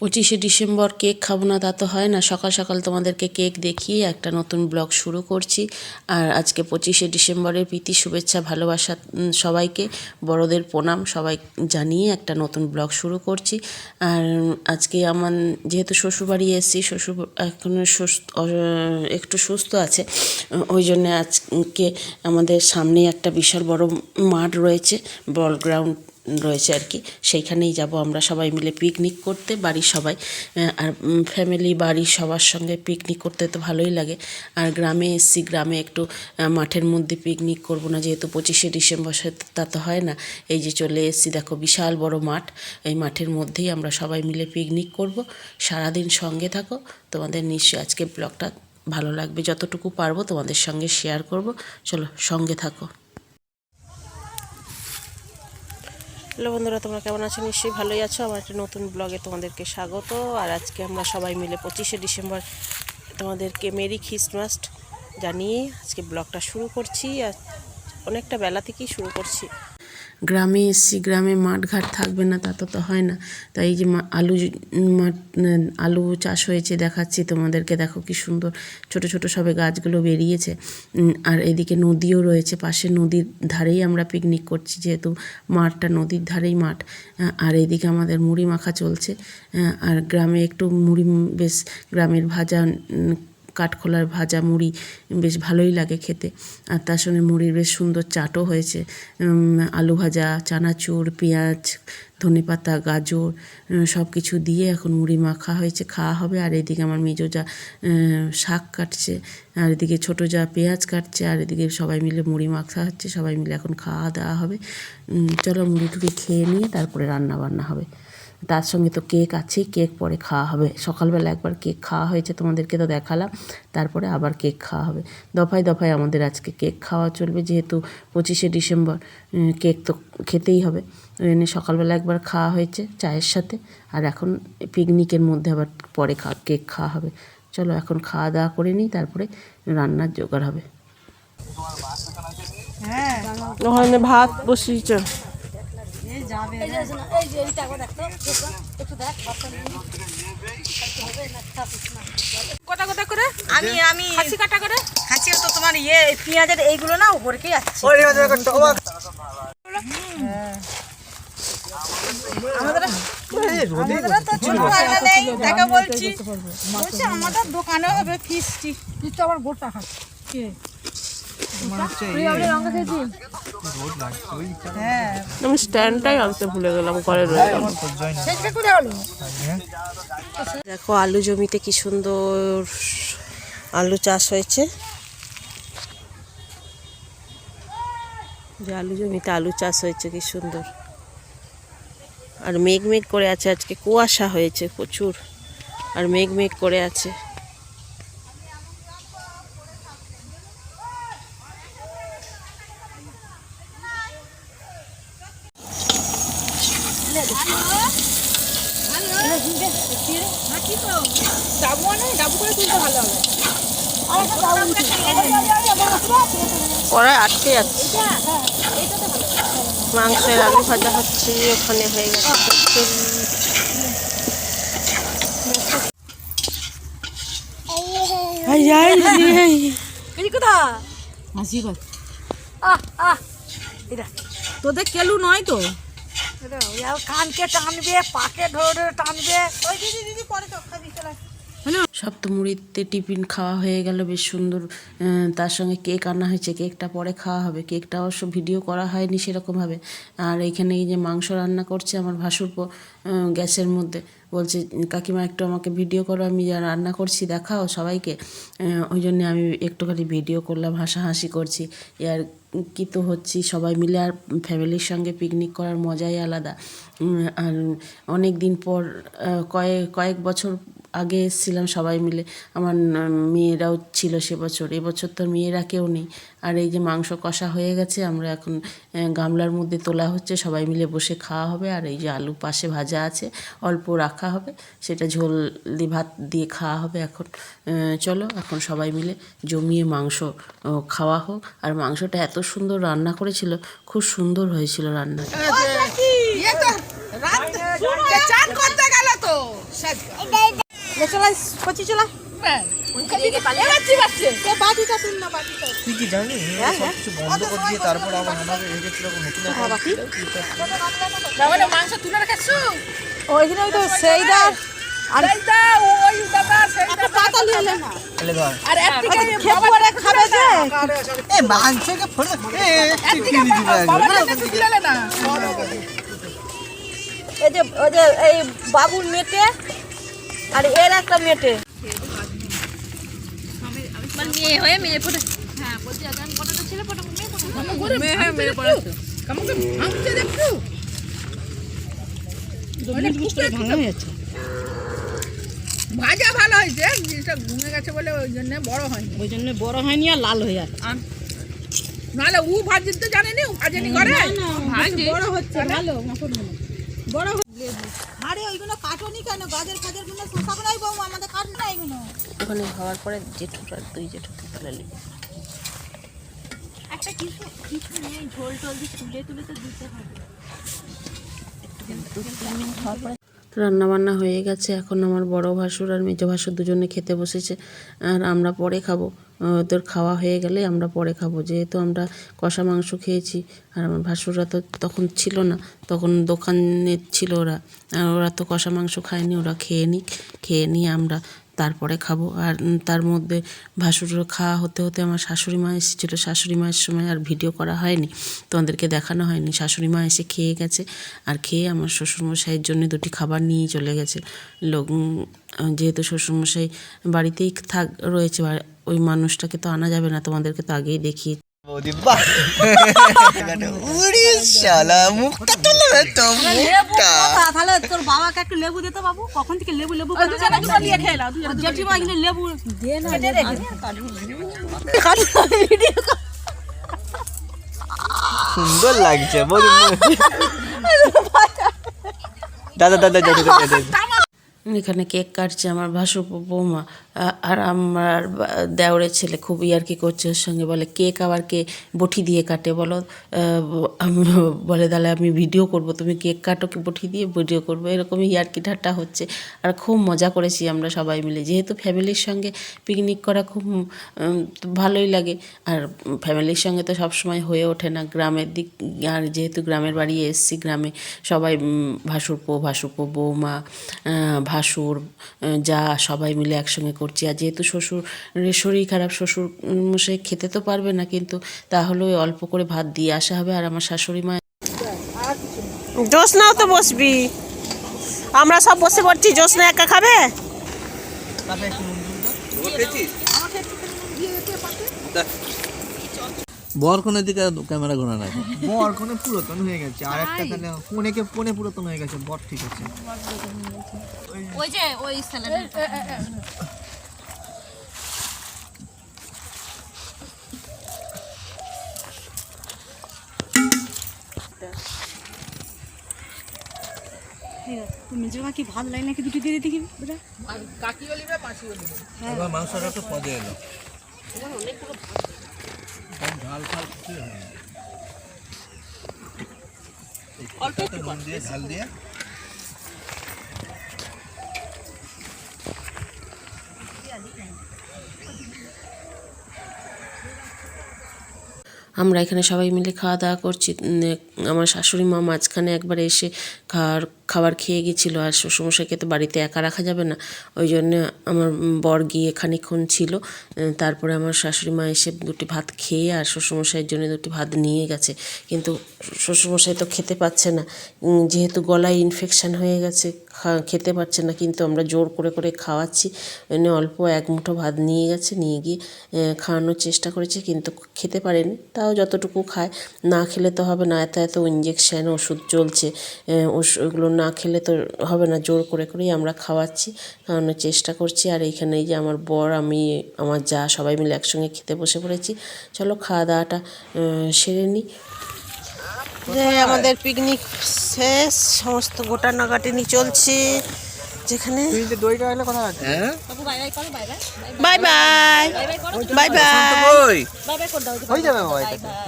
পঁচিশে December cake খাব না তা তো হয় না। সকাল সকাল তোমাদেরকে কেক দেখিয়ে একটা নতুন ব্লগ শুরু করছি। আর আজকে পঁচিশে ডিসেম্বরের প্রীতি, শুভেচ্ছা, ভালোবাসা সবাইকে, বড়দের প্রণাম, সবাই জানিয়ে একটা নতুন ব্লগ শুরু করছি। আর আজকে আমার যেহেতু শ্বশুরবাড়ি এসেছি, শ্বশুর এখন একটু সুস্থ আছে, ওই জন্য আজকে আমাদের সামনে একটা বিশাল বড় মাঠ রয়েছে, বল গ্রাউন্ড রয়েছে আর কি। সেইখানেই যাব আমরা সবাই মিলে পিকনিক করতে, বাড়ির সবাই। আর ফ্যামিলি বাড়ির সবার সঙ্গে পিকনিক করতে তো ভালোই লাগে। আর গ্রামে এসছি, গ্রামে একটু মাঠের মধ্যে পিকনিক করব না, যেহেতু পঁচিশে ডিসেম্বর তা তো হয় না। এই যে চলে এসছি, দেখো বিশাল বড় মাঠ। এই মাঠের মধ্যেই আমরা সবাই মিলে পিকনিক করব। সারাদিন সঙ্গে থাকো। তোমাদের নিশ্চয়ই আজকে ব্লগটা ভালো লাগবে। যতটুকু পারব তোমাদের সঙ্গে শেয়ার করব। চলো সঙ্গে থাকো। হ্যালো বন্ধুরা, তোমরা কেমন আছো? নিশ্চয়ই ভালোই আছো। আমার একটা নতুন ব্লগে তোমাদেরকে স্বাগত। আর আজকে আমরা সবাই মিলে পঁচিশে ডিসেম্বর তোমাদেরকে মেরি খ্রিস্টমাস জানিয়ে আজকে ব্লগটা শুরু করছি। আর অনেকটা বেলা থেকেই শুরু করছি। গ্রামে এসছি, গ্রামে মাঠঘাট থাকবে না, তা তো হয় না। তাই এই যে আলু আলু চাষ হয়েছে, দেখাচ্ছি তোমাদেরকে, দেখো কি সুন্দর। ছোট ছোট সবে গাছগুলো বেরিয়েছে। আর এদিকে নদীও রয়েছে, পাশে নদীর ধারেই আমরা পিকনিক করছি, যেহেতু মাঠটা নদীর ধারেই মাঠ। আর এদিকে আমাদের মুড়ি মাখা চলছে। আর গ্রামে একটু মুড়ি, বেশ গ্রামের ভাজা কাঠখোলার ভাজা মুড়ি, বেশ ভালোই লাগে খেতে। আর তার সঙ্গে মুড়ির বেশ সুন্দর চাটও হয়েছে। আলু ভাজা, চানাচুর, পেঁয়াজ ধনেপাতা গাজর সব কিছু দিয়ে এখন মুড়ি মাখা হয়েছে, খাওয়া হবে। আর এদিকে আমার মেজো যা শাক কাটছে, আর এদিকে ছোটো যা পেঁয়াজ কাটছে, আর এদিকে সবাই মিলে মুড়ি মাখা হচ্ছে, সবাই মিলে এখন খাওয়া দাওয়া হবে। চলো মুড়ি টুড়ি খেয়ে নিয়ে তারপরে রান্না বান্না হবে। তার সঙ্গে তো কেক আছে কেক পরে খাওয়া হবে। সকালবেলা একবার কেক খাওয়া হয়েছে তোমাদেরকে তো দেখালাম, তারপরে আবার কেক খাওয়া হবে। দফায় দফায় আমাদের আজকে কেক খাওয়া চলবে, যেহেতু পঁচিশে ডিসেম্বর কেক তো খেতেই হবে। জন্য সকালবেলা একবার খাওয়া হয়েছে চায়ের সাথে, আর এখন পিকনিকের মধ্যে আবার পরে খা, কেক খাওয়া হবে। চলো এখন খাওয়া দাওয়া করে নিই, তারপরে রান্নার জোগাড় হবে। ওখানে ভাত বসিয়েছ। কটা কটা করে? আমি আমি খাসি কাটা করে? খাচ্ছি তো তোমার ইয়ে পেঁয়াজের এইগুলো না উপরে কি যাচ্ছে আমাদের তো ছোট আয়না নেই দেখা বলছি। বলছি আমাদের দোকানে হবে ফিস্টি। তুই তো আমার গোটা হ্যাঁ আমি স্ট্যান্ডটাই আনতে ভুলে গেলাম, ঘরে দেখো আলু জমিতে কি সুন্দর আলু চাষ হয়েছে। যে আলু জমিতে আলু চাষ হয়েছে, কি সুন্দর। আর মেঘ মেঘ করে আছে, আজকে কুয়াশা হয়েছে প্রচুর। আর মেঘ মেঘ করে আছে। ডাবু আনে ডাবু করে তুলতে ভালো হবে কড়াই আটকে যাচ্ছে। মাংসের আলু ভাজা হচ্ছে ওখানে হয়ে গেছে তোদের কেলু নয় তো? কানকে টানবে পাকে ধরে ধরে টানবে। ওই দিদি দিদি পরে তো। খাবি চলে সব তো মুড়িতে টিফিন খাওয়া হয়ে গেল বেশ সুন্দর তার সঙ্গে কেক আনা হয়েছে। কেকটা পরে খাওয়া হবে। কেকটা অবশ্য ভিডিও করা হয়নি সেরকমভাবে। আর এইখানে এই যে মাংস রান্না করছে আমার ভাসুরপো আহ, গ্যাসের মধ্যে। বলছে কাকিমা একটু আমাকে ভিডিও করো আমি যা রান্না করছি দেখাও সবাইকে। ওই জন্যে আমি একটুখানি ভিডিও করলাম হাসাহাসি করছি। আর কি তো হচ্ছি সবাই মিলে আর ফ্যামিলির সঙ্গে পিকনিক করার মজাই আলাদা। আর অনেক দিন পর কয়েক কয়েক বছর আগে এসেছিলাম সবাই মিলে। আমার মেয়েরাও ছিল সে বছর। এবছর তো মেয়েরা কেউ নেই। আর এই যে মাংস কষা হয়ে গেছে আমরা এখন গামলার মধ্যে তোলা হচ্ছে। সবাই মিলে বসে খাওয়া হবে। আর এই যে আলু পাশে ভাজা আছে অল্প রাখা হবে। সেটা ঝোল দিয়ে ভাত দিয়ে খাওয়া হবে এখন। চলো এখন সবাই মিলে জমিয়ে মাংস খাওয়া হোক। আর মাংসটা এত সুন্দর রান্না করেছিল খুব সুন্দর হয়েছিল রান্নাটা। চান করতে গেল তো। চলা কচি চলা? বাটিটা তুল না বাটিটা। তুই কি জানি সব কিছু বন্ধ করে দিয়ে তারপর আবার আমাকে রেখেছিল নতুন মাংস তুলে রেখেছো? ওইখানে ওই তো সেইটা আর ওই দাদা সেইটা পাতা নিয়ে এলে না আর একদিকে খেপ খাবে যে? এ মাংসকে ফোড়ে এ একদিকে বাবা না। এই যে ওই যে এই বাবুর মেটে আর এর একটা মেটে ভাজা ভালো হয়েছে জিনিসটা ঘুমে গেছে বলে ওই জন্য বড় হয়নি। ওই জন্য বড় হয়নি আর লাল হয়ে আছে। নাহলে উ ভাজিতে জানেনি ভাজেনি করে বড় হচ্ছে ভালো মাখন বড় আরে ওইগুলো কাটনি কেন? গাজর ফাজরগুলো নাই বউ আমাদের কাট না এগুলো। ওখানে হওয়ার পরে আর দুই জেঠুকে তুলে নিবি একটা কিছু কিছু নেই ঝোল টোল দিয়ে তুলে তুলে তো দিতে হবে। রান্না বান্না হয়ে গেছে এখন আমার বড় ভাসুর আর মেজো ভাসুর দুজনে খেতে বসেছে আর আমরা পরে খাব। ওদের খাওয়া হয়ে গেলে আমরা পরে খাব। যেহেতু আমরা কষা মাংস খেয়েছি, আর আমার ভাসুররা তো তখন ছিল না, তখন দোকানে ছিল ওরা। আর ওরা তো কষা মাংস খায়নি, ওরা খেয়ে নিক, খেয়ে নিয়ে আমরা তারপরে খাব। আর তার মধ্যে ভাসুরের খাওয়া হতে হতে আমার শাশুড়ি মা এসেছিল। শাশুড়ি মায়ের সময় আর ভিডিও করা হয়নি, তোমাদেরকে দেখানো হয়নি। শাশুড়ি মা এসে খেয়ে গেছে, আর খেয়ে আমার শ্বশুরমশাইয়ের জন্য দুটি খাবার নিয়ে চলে গেছে। লোক যেহেতু শ্বশুরমশাই বাড়িতেই থাক, রয়েছে ওই মানুষটাকে তো আনা যাবে না তোমাদেরকে তো আগেই না সুন্দর লাগছে দাদা দাদা দাদা এখানে কেক কাটছে আমার ভাসুর বৌমা। আর আমার দেওরের ছেলে খুব ইয়ার্কি করছে ওর সঙ্গে, বলে কেক আবার কে বটি দিয়ে কাটে, বলো বলে তাহলে আমি ভিডিও করব, তুমি কেক কাটো কি বটি দিয়ে ভিডিও করব, এরকমই ইয়ার্কি ঠাট্টা হচ্ছে। আর খুব মজা করেছি আমরা সবাই মিলে, যেহেতু ফ্যামিলির সঙ্গে পিকনিক করা খুব ভালোই লাগে। আর ফ্যামিলির সঙ্গে তো সবসময় হয়ে ওঠে না, গ্রামের দিক, আর যেহেতু গ্রামের বাড়ি এসছি গ্রামে, সবাই ভাসুরপো ভাসুরপো বৌমা ভাসুর যা সবাই মিলে একসঙ্গে করছি। আর যেহেতু শ্বশুরের শরীর খারাপ শ্বশুর মশাই খেতে তো পারবে না কিন্তু তাহলে ওই অল্প করে ভাত দিয়ে আসা হবে আর আমার শাশুড়ি মা জোসনাও তো বসবি। আমরা সব বসে পড়ছি জোসনা একা খাবে? বর কোনের দিকে ক্যামেরা ঘোরা রাখো বর কোনে পুরাতন হয়ে গেছে আর একটা তাহলে কোনেকে কোনে পুরাতন হয়ে গেছে বর ঠিক আছে। ওই যে ওই স্যালাড মা কি ভাত লাগে নাকি দুটি দিয়ে দেখি কাকি অলিবে পাঁচি অলিবে এবার মাংসটা একটু পদে এলো। ঝাল ফাল কিছু অল্প নুন দিয়ে ঝাল দিয়ে আমরা এখানে সবাই মিলে খাওয়া দাওয়া করছি। আমার শাশুড়ি মা মাঝখানে একবার এসে খাওয়ার খাবার খেয়ে গেছিল আর শ্বশুরমশাইকে তো বাড়িতে একা রাখা যাবে না। ওই জন্য আমার বর গিয়ে খানিকক্ষণ ছিল। তারপরে আমার শাশুড়ি মা এসে দুটি ভাত খেয়ে আর শ্বশুরমশাইয়ের জন্য দুটি ভাত নিয়ে গেছে। কিন্তু শ্বশুরমশাই তো খেতে পাচ্ছে না। যেহেতু গলায় ইনফেকশান হয়ে গেছে খেতে পারছে না, কিন্তু আমরা জোর করে করে খাওয়াচ্ছি। জন্য অল্প এক মুঠো ভাত নিয়ে গেছে, নিয়ে গিয়ে খাওয়ানোর চেষ্টা করেছে, কিন্তু খেতে পারেনি। তাও যতটুকু খায়। না খেলে তো হবে না। এত এত ইঞ্জেকশান ওষুধ চলছে। ওগুলো না খেলে তো হবে না জোর করে করেই আমরা খাওয়াচ্ছি খাওয়ানোর চেষ্টা করছি। আর এইখানে এই যে আমার বর আমি আমার যা সবাই মিলে একসঙ্গে খেতে বসে পড়েছি। চলো খাওয়া দাওয়াটা সেরে নিই যে আমাদের পিকনিক শেষ সমস্ত গোটা নাগাটিনি চলছে। যেখানে তুই যে দইটা এলে কথা আছে? হ্যাঁ? Bye bye bye bye.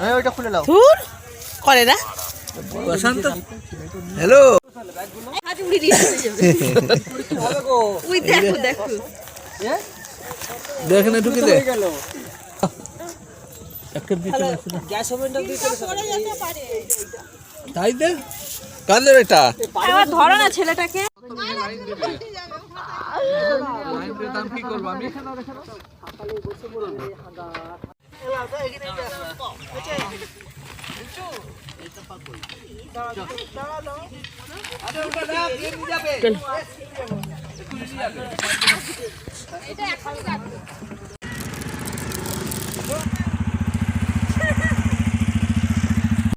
হয়ে করে না হ্যালো? হাত উড়িয়ে দিয়ে চলে যাবে। ওই দেখো দেখো দেখেন ঢুকে দে তাই দে। কাদের এটা? ধরো না ছেলেটাকে। দাম কি করব আমি চল।